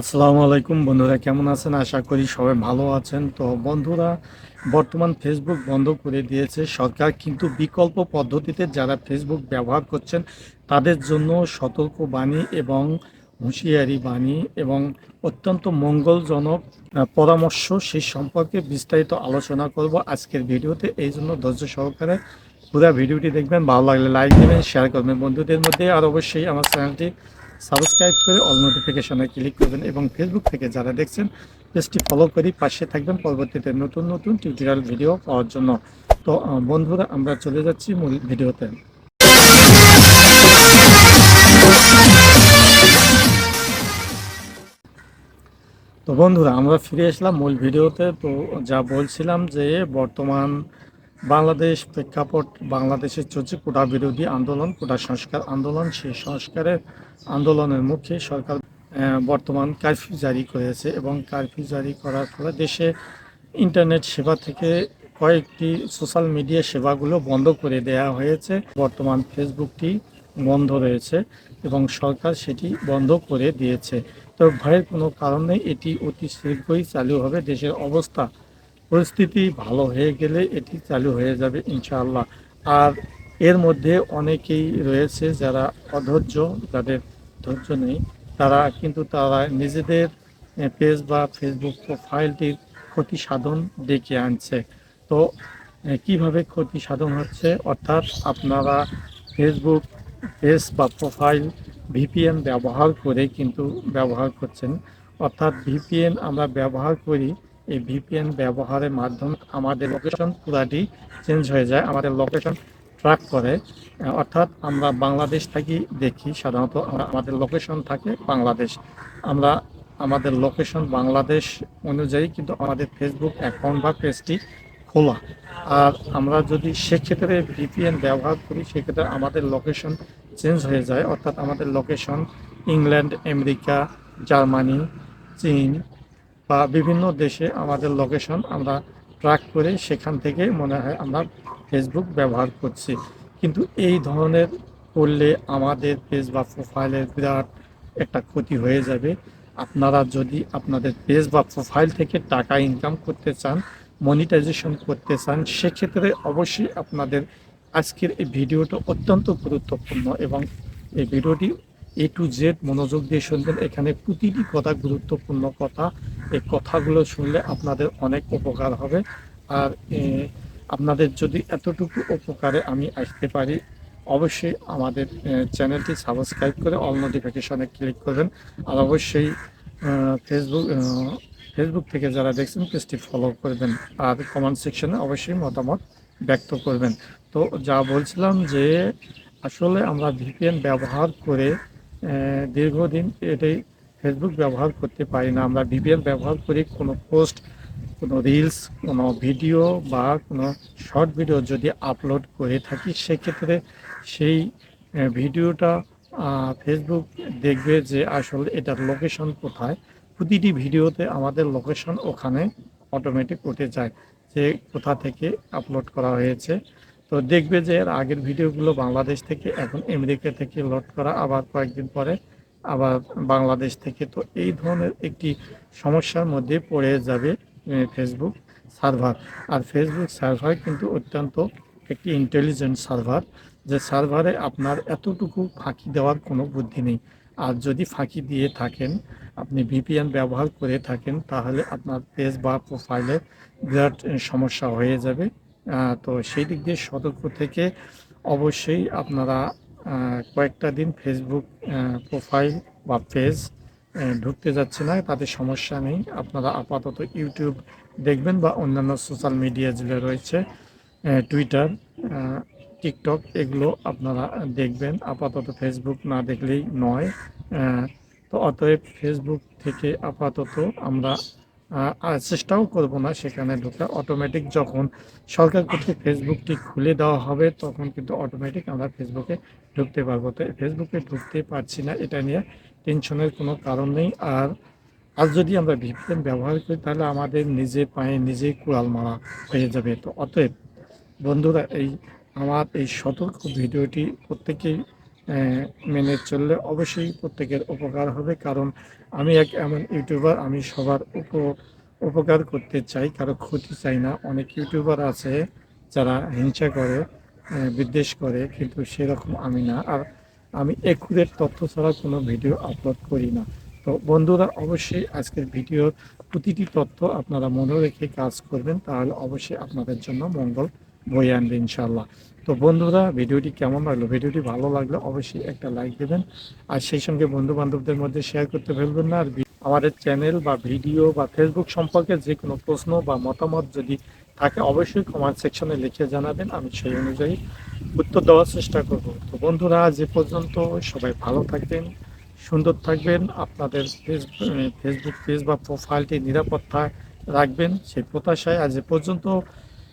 আসসালামু আলাইকুম বন্ধুরা, কেমন আছেন? আশা করি সবাই ভালো আছেন। তো বন্ধুরা, বর্তমান ফেসবুক বন্ধ করে দিয়েছে সরকার, কিন্তু বিকল্প পদ্ধতিতে যারা ফেসবুক ব্যবহার করছেন, তাদের জন্য সতর্ক বাণী এবং হুঁশিয়ারি বাণী এবং অত্যন্ত মঙ্গলজনক পরামর্শ সেই সম্পর্কে বিস্তারিত আলোচনা করব আজকের ভিডিওতে। এই জন্য ধৈর্য সহকারে পুরো ভিডিওটি দেখবেন। ভালো লাগলে লাইক দেবেন শেয়ার করবেন। বন্ধুদের মধ্যে আর অবশ্যই আমার চ্যানেলটি সাবস্ক্রাইব করে অল নোটিফিকেশনে ক্লিক করবেন এবং ফেসবুক থেকে যারা দেখছেন, পেজটি ফলো করি পাশে থাকবেন পরবর্তীতে নতুন নতুন টিউটোরিয়াল ভিডিও পাওয়ার জন্য। তো বন্ধুরা, আমরা চলে যাচ্ছি মূল ভিডিওতে। তো বন্ধুরা, আমরা ফিরে আসলাম মূল ভিডিওতে। তো যা বলছিলাম যে বর্তমান বাংলাদেশ প্রেক্ষাপট, বাংলাদেশের চলছে কোটা বিরোধী আন্দোলন, কোটা সংস্কার আন্দোলন। সেই সংস্কারের আন্দোলনের মুখে সরকার বর্তমান কারফিউ জারি করেছে এবং কারফিউ জারি করার ফলে দেশে ইন্টারনেট সেবা থেকে কয়েকটি সোশ্যাল মিডিয়া সেবাগুলো বন্ধ করে দেওয়া হয়েছে। বর্তমান ফেসবুকটি বন্ধ রয়েছে এবং সরকার সেটি বন্ধ করে দিয়েছে। তো ভয়ের কোনো কারণ এটি অতি শীঘ্রই চালু হবে। দেশের অবস্থা পরিস্থিতি ভালো হয়ে গেলে এটি চালু হয়ে যাবে ইনশাআল্লাহ। আর এর মধ্যে অনেকেই রয়েছে যারা অধৈর্য, যাদের ধৈর্য নেই, তারা কিন্তু তারা নিজেদের পেজ বা ফেসবুক প্রোফাইলটির ক্ষতি সাধন ডেকে আনছে। তো কীভাবে ক্ষতি সাধন হচ্ছে? অর্থাৎ আপনারা ফেসবুক পেজ বা প্রোফাইল ভিপিএন ব্যবহার করে কিন্তু ব্যবহার করছেন। অর্থাৎ ভিপিএন আমরা ব্যবহার করি এই ভিপিএন ব্যবহারের মাধ্যমে আমাদের লোকেশন পুরাটি চেঞ্জ হয়ে যায়, আমাদের লোকেশন ট্র্যাক করে। অর্থাৎ আমরা বাংলাদেশ থাকি, দেখি, সাধারণত আমরা আমাদের লোকেশন থাকে বাংলাদেশ। আমরা আমাদের লোকেশন বাংলাদেশ অনুযায়ী কিন্তু আমাদের ফেসবুক অ্যাকাউন্ট বা পেজটি খোলা। আর আমরা যদি সেক্ষেত্রে ভিপিএন ব্যবহার করি, সেক্ষেত্রে আমাদের লোকেশন চেঞ্জ হয়ে যায়। অর্থাৎ আমাদের লোকেশন ইংল্যান্ড আমেরিকা জার্মানি চীন বা বিভিন্ন দেশে আমাদের লোকেশন আমরা ট্র্যাক করে সেখান থেকে মনে হয় আমরা ফেসবুক ব্যবহার করছি। কিন্তু এই ধরনের করলে আমাদের পেজ বা প্রোফাইলের বিরাট একটা ক্ষতি হয়ে যাবে। আপনারা যদি আপনাদের পেজ বা প্রোফাইল থেকে টাকা ইনকাম করতে চান মনিটাইজেশন করতে চান, সেক্ষেত্রে অবশ্যই আপনাদের আজকের এই ভিডিওটা অত্যন্ত গুরুত্বপূর্ণ এবং এই ভিডিওটি এ টু জেড মনোযোগ দিয়ে শুনবেন। এখানে প্রতিটি কথা গুরুত্বপূর্ণ কথা এই কথাগুলো শুনলে আপনাদের অনেক উপকার হবে। আর আপনাদের যদি এতটুকু উপকারে আমি আসতে পারি, অবশ্যই আমাদের চ্যানেলটি সাবস্ক্রাইব করে অল নোটিফিকেশনে ক্লিক করবেন। আর অবশ্যই ফেসবুক ফেসবুক থেকে যারা দেখছেন, পেজটি ফলো করবেন। আর কমেন্ট সেকশনে অবশ্যই মতামত ব্যক্ত করবেন। তো যা বলছিলাম যে, আসলে আমরা ভিপিএন ব্যবহার করে দীর্ঘদিন এটাই ফেসবুক ব্যবহার করতে পারি না। আমরা ভিপিএন ব্যবহার করি, কোনো পোস্ট কোনো রিলস কোনো ভিডিও বা কোনো শর্ট ভিডিও যদি আপলোড করে থাকি, সেক্ষেত্রে সেই ভিডিওটা ফেসবুক দেখবে যে আসলে এটার লোকেশন কোথায়। প্রতিটি ভিডিওতে আমাদের লোকেশন ওখানে অটোমেটিক উঠে যায় যে কোথা থেকে আপলোড করা হয়েছে। তো দেখবে যে এর আগের ভিডিওগুলো বাংলাদেশ থেকে, এখন আমেরিকা থেকে লোড করা। আবার কয়েকদিন পরে আবার বাংলাদেশ থেকে তো এই ধরনের একটি সমস্যার মধ্যে পড়ে যাবে ফেসবুক সার্ভার আর ফেসবুক সার্ভার কিন্তু অত্যন্ত একটি ইন্টেলিজেন্ট সার্ভার যে সার্ভারে আপনার এতটুকু ফাঁকি দেওয়ার কোনো বুদ্ধি নেই। আর যদি ফাঁকি দিয়ে থাকেন, আপনি ভিপিএন ব্যবহার করে থাকেন, তাহলে আপনার পেজ বা প্রোফাইলে বিরাট সমস্যা হয়ে যাবে। তো সেই দিক দিয়ে সতর্ক থেকে অবশ্যই আপনারা কয়েকটা দিন ফেসবুক প্রোফাইল বা পেজ ঢুকতে যাচ্ছে না, তাতে সমস্যা নেই। আপনারা আপাতত ইউটিউব দেখবেন বা অন্যান্য সোশ্যাল মিডিয়া যেগুলো রয়েছে টুইটার টিকটক এগুলো আপনারা দেখবেন। আপাতত ফেসবুক না দেখলেই নয়। তো অতএব ফেসবুক থেকে আপাতত আমরা চেষ্টাও করব না সেখানে ঢোকা। অটোমেটিক যখন সরকার কর্তৃক ফেসবুকটি খুলে দেওয়া হবে, তখন কিন্তু অটোমেটিক আমরা ফেসবুকে ঢুকতে পারব। তো ফেসবুকে ঢুকতে পারছি না, এটা নিয়ে টেনশনের কোনো কারণ নেই। আর আর যদি আমরা ভিপিএন ব্যবহার করি, তাহলে আমাদের নিজে পায়ে নিজেই কুড়াল মারা হয়ে যাবে। তো অতএব বন্ধুরা, এই আমার এই সতর্ক ভিডিওটি প্রত্যেকেই মেনে চললে অবশ্যই প্রত্যেকের উপকার হবে। কারণ আমি এক এমন ইউটিউবার, আমি সবার উপ, উপকার করতে চাই, কারও ক্ষতি চাই না। অনেক ইউটিউবার আছে যারা হিংসা করে বিদ্বেষ করে, কিন্তু সেরকম আমি না। আর আমি একুরের তথ্য ছাড়া কোনো ভিডিও আপলোড করি না। তো বন্ধুরা, অবশ্যই আজকের ভিডিওর প্রতিটি তথ্য আপনারা মনে রেখে কাজ করবেন, তাহলে অবশ্যই আপনাদের জন্য মঙ্গল। বয়ে আনবে ইনশাল্লাহ তো বন্ধুরা, ভিডিওটি কেমন লাগল? ভিডিওটি ভালো লাগলে অবশ্যই একটা লাইক দেবেন। আর সেই সঙ্গে বন্ধু বান্ধবদের মধ্যে শেয়ার করতে ভুলবেন না। আর আমাদের চ্যানেল বা ভিডিও বা ফেসবুক সম্পর্কে যে কোনো প্রশ্ন বা মতামত যদি থাকে, অবশ্যই কমেন্ট সেকশনে লিখে জানাবেন। আমি সেই অনুযায়ী উত্তর দেওয়ার চেষ্টা করব। তো বন্ধুরা এ পর্যন্ত সবাই ভালো থাকবেন, সুন্দর থাকবেন। আপনাদের ফেস ফেসবুক পেজ বা প্রোফাইলটি নিরাপত্তা রাখবেন। সেই প্রত্যাশায় আজ পর্যন্ত